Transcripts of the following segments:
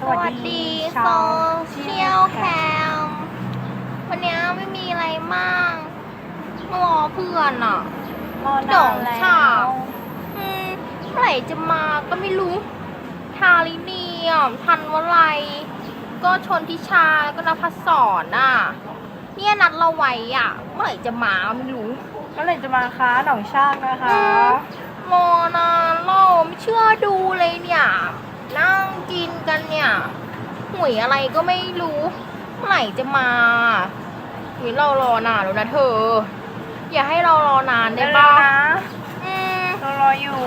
สวัสดีโซเชียลแคมวันนี้ไม่มีอะไรมากมารอเพื่อนอะรอดนาอนกแล้วฉากอืมเมื่อไหร่จะมาก็ไม่รู้ ทาลิเนียม ทันวลัย ก็ชนทิชาก็นภัสสอนอะ เนี่ยนัดเราไว้อะ เมื่อไหร่จะมาไม่รู้ก็เลยจะมาค้าหนองชากนะคะอืมโมนานเราไม่เชื่อดูเลยเนี่ย นั่ง กินกันเนี่ยหวยอะไรก็ไม่รู้เมื่อไหร่จะมาหรือเรารอนานแล้วนะเธอ อย่าให้เรารอนานได้เร็วปะๆนะอืมเรารออยู่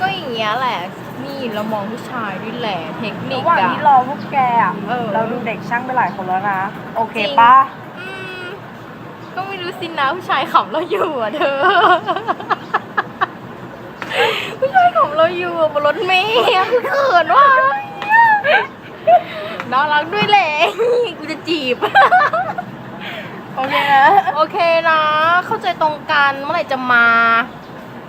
ก็อย่างเงี้ยแหละ นี่เรามองผู้ชายด้วยแหละเทคนิระคหว่างอะ ที่รอพวกแกอะเออ เราดูเด็กช่างไปหลายคนแล้วนะ โอเคจริงปะอืมก็ไม่รู้สินะผู้ชายขำเราอยู่อะเธอ ผู้ชายขำเรา อยู่อะบนรถเมล์อะคือเขินว่ะน่ารักด้วยแหละกูจะจีบ โอเคนะ โอเคนะ เข้าใจตรงกันเมื่อไหร่จะมา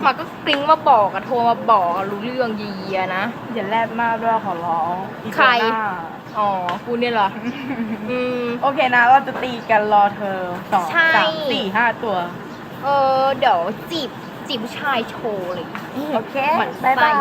มาก็กริ้งมาบอกอะโทรมาบอกอะรู้เรื่องยีอะนะ อย่าแลบมากด้วยขอร้องอีกใครตัวหน้าอ๋อ กูเนี่ยเหรอ อืม โอเคนะเราจะตีกันรอเธอสองใช่ สามสี่ห้าตัว เออเดี๋ยวจีบ จีบผู้ชายโชว์เลย โอเคหมั่นไส้บ๊ายบาย